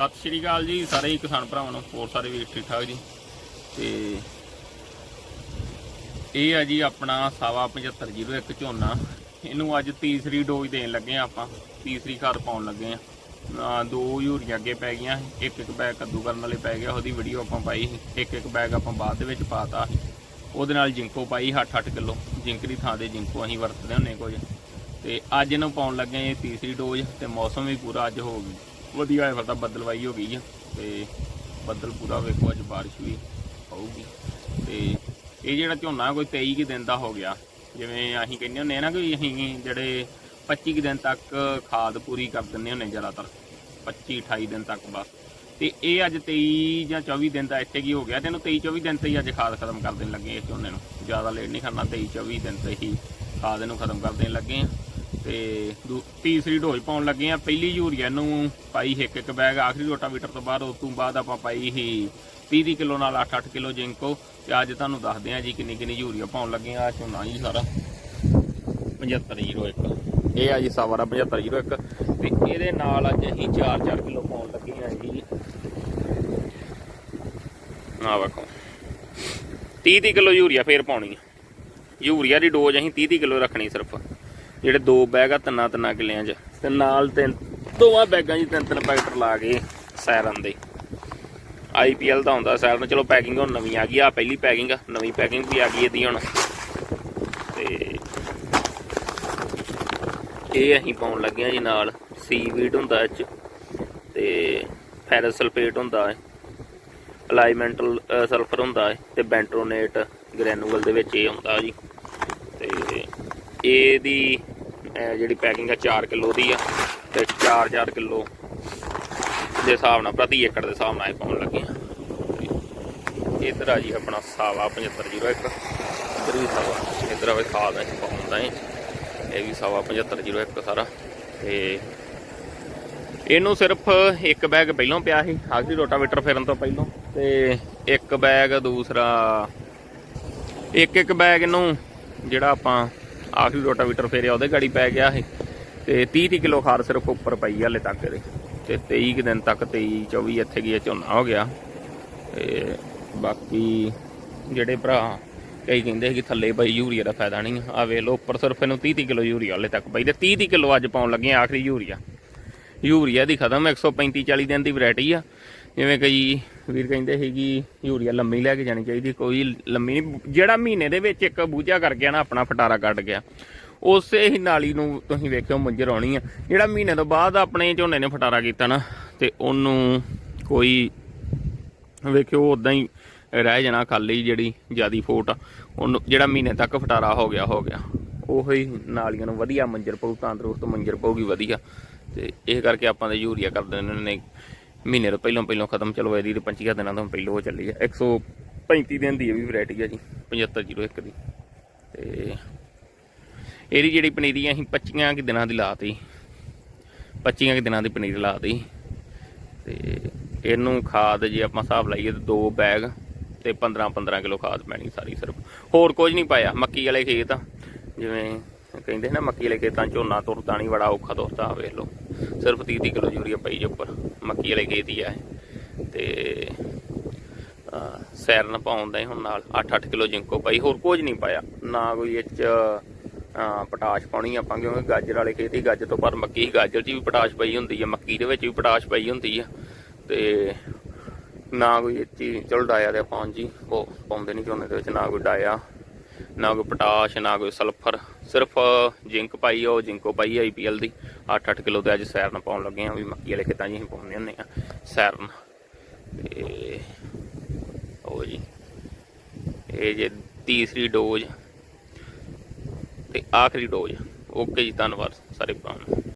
ਸਤਿ ਸ਼੍ਰੀ ਅਕਾਲ ਜੀ ਸਾਰੇ ਹੀ ਕਿਸਾਨ ਭਰਾਵਾਂ ਨੂੰ, ਹੋਰ ਸਾਰੇ ਵੀਰ ਠੀਕ ਠਾਕ ਜੀ। ਤੇ ਇਹ ਆ ਜੀ ਆਪਣਾ ਸਾਵਾ 7501 ਝੋਨਾ। ਇਹਨੂੰ ਅੱਜ ਤੀਸਰੀ ਡੋਜ਼ ਦੇਣ ਲੱਗੇ ਆ ਆਪਾਂ, ਤੀਸਰੀ ਖਾਦ ਪਾਉਣ ਲੱਗੇ ਆ ਦੋ ਯੂਰੀਆਂ ਅੱਗੇ ਪੈ ਗਈਆਂ, ਇੱਕ ਇੱਕ ਬੈਗ ਕੱਦੂ ਕਰਨ ਵਾਲੇ ਪੈ ਗਿਆ, ਉਹਦੀ ਵੀਡੀਓ ਆਪਾਂ ਪਾਈ ਸੀ। ਇੱਕ ਇੱਕ ਬੈਗ ਆਪਾਂ ਬਾਅਦ ਦੇ ਵਿੱਚ ਪਾਤਾ। ਉਹਦੇ ਨਾਲ ਜਿੰਕੋ ਪਾਈ 8-8 ਕਿਲੋ। ਜਿੰਕ ਦੀ ਥਾਂ ਤੇ ਜਿੰਕੋ ਅਸੀਂ ਵਰਤਦੇ ਹੁੰਨੇ ਕੁਝ। ਤੇ ਅੱਜ ਇਹਨੂੰ ਪਾਉਣ ਲੱਗੇ ਇਹ ਤੀਸਰੀ ਡੋਜ਼ ਤੇ ਮੌਸਮ ਵੀ ਪੂਰਾ ਅੱਜ ਹੋ ਗਈ ਵਧੀਆ ਹੋਇਆ ਫਿਰਦਾ ਬੱਦਲਵਾਈ ਹੋ ਗਈ ਆ ਤੇ ਬੱਦਲ ਪੂਰਾ ਵੇਖੋ ਅੱਜ ਬਾਰਿਸ਼ ਵੀ ਹੋਊਗੀ। ਤੇ ਇਹ ਜਿਹੜਾ ਝੋਨਾ ਕੋਈ 23 ਕੁ ਦਿਨ ਦਾ ਹੋ ਗਿਆ, ਜਿਵੇਂ ਅਸੀਂ ਕਹਿੰਦੇ ਹੁੰਦੇ ਆ ਨਾ ਕਿ ਅਸੀਂ ਜਿਹੜੇ 25 ਕੁ ਦਿਨ ਤੱਕ ਖਾਦ ਪੂਰੀ ਕਰ ਦਿੰਦੇ ਹੁੰਦੇ ਜ਼ਿਆਦਾਤਰ 25 28 ਦਿਨ ਤੱਕ ਬਸ। ਤੇ ਇਹ ਅੱਜ 23 ਜਾਂ 24 ਦਿਨ ਦਾ ਇੱਥੇ ਕੀ ਹੋ ਗਿਆ ਤੇ ਇਹਨੂੰ 23 24 ਦਿਨ ਤੇ ਹੀ ਅੱਜ ਖਾਦ ਖਤਮ ਕਰ ਦੇਣ ਲੱਗੇ ਇਸ ਝੋਨੇ ਨੂੰ। ਜ਼ਿਆਦਾ ਲੇਟ ਨਹੀਂ ਕਰਨਾ 23 24 ਦਿਨ ਤੇ ਹੀ ਖਾਦ ਇਹਨੂੰ ਖਤਮ ਕਰ ਦੇਣ ਲੱਗੇ ਆ। ਤੇ ਦੂ- ਤੀਸਰੀ ਡੋਜ਼ ਪਾਉਣ ਲੱਗੇ ਆ। ਪਹਿਲੀ ਯੂਰੀਆ ਨੂੰ ਪਾਈ ਇੱਕ ਇੱਕ ਬੈਗ। ਆਖਰੀ ਰੋਟਾਵੀਟਰ ਤੋਂ ਬਾਅਦ ਉਸ ਤੋਂ ਬਾਅਦ ਆਪਾਂ ਪਾਈ ਸੀ 30 ਕਿਲੋ ਨਾਲ 8-8 ਕਿਲੋ ਜਿੰਕੋ। ਤੇ ਅੱਜ ਤੁਹਾਨੂੰ ਦੱਸਦੇ ਆ ਜੀ ਕਿੰਨੀ ਕਿੰਨੀ ਯੂਰੀਆ ਪਾਉਣ ਲੱਗੇ ਆ। ਝੋਨਾ ਜੀ ਸਾਰਾ। 7501 ਇਹ ਆ ਜੀ ਸਾਵਰਾ 7501 ਤੇ ਇਹਦੇ ਨਾਲ ਅੱਜ ਅਸੀਂ 4-4 ਕਿਲੋ ਪਾਉਣ ਲੱਗੇ ਆ ਜੀ। ਆ ਵੇਖੋ। 30 ਕਿਲੋ ਯੂਰੀਆ ਫੇਰ ਪਾਉਣੀ ਆ। ਯੂਰੀਆ ਦੀ ਡੋਜ਼ ਅਸੀਂ 30 ਕਿਲੋ ਰੱਖਣੀ ਸਿਰਫ। ਜਿਹੜੇ ਦੋ ਬੈਗ ਆ, ਤਿੰਨਾਂ ਤਿੰਨਾਂ ਕਿੱਲਿਆਂ 'ਚ। ਤੇ ਨਾਲ ਤਿੰਨ ਦੋਵਾਂ ਬੈਗਾਂ 'ਚ ਤਿੰਨ ਤਿੰਨ ਪੈਕਟ ਲਾ ਕੇ ਸੈਰਨ ਦੇ। ਆਈਪੀਐਲ ਦਾ ਹੁੰਦਾ ਸੈਰਨ। ਚਲੋ ਪੈਕਿੰਗ ਹੁਣ ਨਵੀਂ ਆ ਗਈ ਆ ਪਹਿਲੀ ਪੈਕਿੰਗ ਆ, ਨਵੀਂ ਪੈਕਿੰਗ ਵੀ ਆ ਗਈ ਇਹਦੀ ਹੁਣ। ਤੇ ਇਹ ਅਸੀਂ ਪਾਉਣ ਲੱਗੇ ਆ ਜੀ ਨਾਲ। ਸੀਵੀਡ ਹੁੰਦਾ ਇਹ 'ਚ। ਤੇ ਫੈਰਸ ਸਲਫੇਟ ਹੁੰਦਾ ਹੈ ਅਲਾਈਮੈਂਟਲ ਸਲਫਰ ਹੁੰਦਾ ਹੈ ਤੇ ਬੈਂਟਰੋਨੇਟ ਗ੍ਰੈਨੂਅਲ ਦੇ ਵਿੱਚ ਇਹ ਹੁੰਦਾ ਜੀ। ਤੇ ਇਹਦੀ ਜਿਹੜੀ ਪੈਕਿੰਗ ਆ 4 ਕਿਲੋ ਦੀ ਆ ਤੇ 4-4 ਕਿਲੋ ਦੇ ਹਿਸਾਬ ਨਾਲ ਪ੍ਰਤੀ ਏਕੜ ਦੇ ਹਿਸਾਬ ਨਾਲ ਇਹ ਪਾਉਣ ਲੱਗੇ ਆ। ਤੇ ਇੱਧਰ ਆ ਜੀ ਆਪਣਾ ਸਾਵਾ 7501 ਇੱਧਰ ਵੀ ਸਾਵਾ, ਇੱਧਰ ਆ ਵੀ ਖਾਦ ਹੈ ਪਾਉਂਦਾ ਹੈ ਇਹ। ਵੀ ਸਾਵਾ 7501 ਸਾਰਾ। ਤੇ ਇਹਨੂੰ ਸਿਰਫ ਇੱਕ ਬੈਗ ਪਹਿਲਾਂ ਪਿਆ ਸੀ, ਆਖਰੀ ਰੋਟਾਵੇਟਰ ਫੇਰਨ ਤੋਂ ਪਹਿਲਾਂ। ਤੇ ਇੱਕ ਬੈਗ ਦੂਸਰਾ, ਇੱਕ ਇੱਕ ਬੈਗ ਇਹਨੂੰ ਜਿਹੜਾ ਆਪਾਂ ਆਖਰੀ ਰੋਟਾਵੇਟਰ ਫੇਰਿਆ ਉਹਦੇ ਗਾੜੀ ਪੈ ਗਿਆ ਸੀ ਤੇ 30 30 ਕਿਲੋ ਖਾਦ ਸਿਰਫ ਉੱਪਰ ਪਈ ਹਲੇ ਤੱਕ ਇਹਦੇ। ਤੇ 23 ਕੁ ਦਿਨ ਤੱਕ 23 24 ਇੱਥੇ ਗਿਆ ਝੋਨਾ ਹੋ ਗਿਆ। ਤੇ ਬਾਕੀ ਜਿਹੜੇ ਭਰਾ ਕਈ ਕਹਿੰਦੇ ਸੀ ਕਿ ਥੱਲੇ ਪਈ ਯੂਰੀਆ ਦਾ ਫਾਇਦਾ ਨਹੀਂ ਆ। ਵੇਖ ਲਓ, ਉੱਪਰ ਸਿਰਫ ਇਹਨੂੰ 30 30 ਕਿਲੋ ਯੂਰੀਆ ਹਲੇ ਤੱਕ ਪਈ। ਤੇ 30 30 ਕਿਲੋ ਅੱਜ ਪਾਉਣ ਲੱਗੇ ਆਖਰੀ ਯੂਰੀਆ। ਯੂਰੀਆ ਦੀ ਖਤਮ 135 40 ਦਿਨ ਦੀ ਵੈਰਾਈਟੀ ਆ। ਜਿਵੇਂ ਕਈ ਵੀਰ ਕਹਿੰਦੇ ਸੀ ਕਿ ਯੂਰੀਆ ਲੰਮੀ ਲੈ ਕੇ ਜਾਣੀ ਚਾਹੀਦੀ, ਕੋਈ ਲੰਮੀ ਨਹੀਂ, ਜਿਹੜਾ ਮਹੀਨੇ ਦੇ ਵਿੱਚ ਇੱਕ ਬੂਝਾ ਕਰ ਗਿਆ ਨਾ, ਆਪਣਾ ਫਟਾਰਾ ਕੱਢ ਗਿਆ। ਉਸੇ ਹੀ ਨਾਲੀ ਨੂੰ ਤੁਸੀਂ ਵੇਖਿਓ ਮੰਜਰ ਆਉਣੀ ਆ। ਜਿਹੜਾ ਮਹੀਨੇ ਤੋਂ ਬਾਅਦ ਆਪਣੇ ਝੋਨੇ ਨੇ ਫਟਾਰਾ ਕੀਤਾ ਨਾ, ਤੇ ਉਹਨੂੰ ਕੋਈ ਵੇਖਿਓ ਉਦਾਂ ਹੀ ਰਹਿ ਜਾਣਾ ਖਾਲੀ ਜਿਹੜੀ ਜਿਆਦੀ ਫੋਟ ਆ। ਉਹਨੂੰ ਜਿਹੜਾ ਮਹੀਨੇ ਤੱਕ ਫਟਾਰਾ ਹੋ ਗਿਆ ਹੋ ਗਿਆ। ਉਹੋ ਹੀ ਨਾਲੀਆਂ ਨੂੰ ਵਧੀਆ ਮੰਜਰ ਪਊ, ਤੰਦਰੁਸਤ ਮੰਜਰ ਪਊਗੀ, ਵਧੀਆ। ਤੇ ਇਹ ਕਰਕੇ ਆਪਾਂ ਦੇ ਯੂਰੀਆ ਕਰ ਦਿੰਦੇ ਨੇ। ਮਹੀਨੇ ਤੋਂ ਪਹਿਲਾਂ ਪਹਿਲਾਂ ਖਤਮ, ਚਲੋ ਇਹਦੀ ਤੇ 25 ਦਿਨਾਂ ਤੋਂ ਪਹਿਲਾਂ ਉਹ ਚੱਲੀ ਆ। 135 ਦਿਨ ਦੀ ਇਹ ਵੀ ਵੈਰਾਈਟੀ ਆ ਜੀ 7501 ਦੀ। ਤੇ ਇਹਦੀ ਜਿਹੜੀ ਪਨੀਰੀ ਅਸੀਂ 25 ਕਿ ਦਿਨਾਂ ਦੀ ਲਾਤੀ। 25 ਕਿ ਦਿਨਾਂ ਦੀ ਪਨੀਰ ਲਾਤੀ। ਤੇ ਇਹਨੂੰ ਖਾਦ ਜੇ ਆਪਾਂ ਹਿਸਾਬ ਲਾਈਏ ਤੇ ਦੋ ਬੈਗ ਤੇ 15 15 ਕਿਲੋ ਖਾਦ ਪੈਣੀ ਸਾਰੀ ਸਿਰਫ। ਹੋਰ ਕੁਝ ਨਹੀਂ ਪਾਇਆ, ਮੱਕੀ ਵਾਲੇ ਖੇਤ ਜਿਵੇਂ ਕਹਿੰਦੇ ਨਾ, ਮੱਕੀ ਵਾਲੇ ਖੇਤਾਂ ਝੋਨਾ ਤੁਰਦਾ ਨਹੀਂ ਬੜਾ ਔਖਾ ਤੁਰਦਾ ਵੇਖ ਲਓ। ਸਿਰਫ 30 30 ਕਿਲੋ ਯੂਰੀਆ ਪਈ ਜੇ ਉੱਪਰ, ਮੱਕੀ ਵਾਲੇ ਖੇਤ ਹੀ ਆ ਤੇ ਸੈਰਨ ਪਾਉਂਦਾ ਹੀ ਹੁਣ ਨਾਲ 8-8 ਕਿਲੋ ਜਿੰਕੋ ਪਾਈ, ਹੋਰ ਕੁਝ ਨਹੀਂ ਪਾਇਆ। ਨਾ ਕੋਈ ਇਹ 'ਚ ਪਟਾਸ਼ ਪਾਉਣੀ ਆਪਾਂ, ਕਿਉਂਕਿ ਗਾਜਰ ਵਾਲੇ ਖੇਤ ਹੀ ਗਾਜਰ ਤੋਂ ਪਰ ਮੱਕੀ ਗਾਜਰ 'ਚ ਵੀ ਪਟਾਸ਼ ਪਈ ਹੁੰਦੀ ਹੈ ਮੱਕੀ ਦੇ ਵਿੱਚ ਵੀ ਪਟਾਸ਼ ਪਈ ਹੁੰਦੀ ਆ। ਤੇ ਨਾ ਕੋਈ ਇੱਥੇ ਚਲ ਡਾਇਆ ਦੇ ਪਾਉਣ ਜੀ ਉਹ ਪਾਉਂਦੇ ਨਹੀਂ ਝੋਨੇ ਦੇ ਵਿੱਚ, ਨਾ ਕੋਈ ਡਾਇਆ। ਨਾ ਕੋਈ ਪੋਟਾਸ਼ ਨਾ ਕੋਈ ਸਲਫਰ ਸਿਰਫ ਜਿੰਕ ਪਾਈ ਆ, ਉਹ ਜਿੰਕੋ ਪਾਈ ਆਈਪੀਐਲ ਦੀ। 8-8 ਕਿਲੋ ਤੇ ਅੱਜ ਸੈਰਨ ਪਾਉਣ ਲੱਗੇ ਆ ਵੀ ਮੱਕੀ ਵਾਲੇ ਖੇਤਾਂ 'ਚ ਅਸੀਂ ਪਾਉਂਦੇ ਹੁੰਦੇ ਆ ਸੈਰਨ। ਤੇ ਉਹ ਜੀ ਇਹ ਜੇ ਤੀਸਰੀ ਡੋਜ਼ ਤੇ ਆਖਰੀ ਡੋਜ਼। ਓਕੇ ਜੀ ਧੰਨਵਾਦ ਸਾਰੇ ਭਰਾਵਾਂ ਨੂੰ।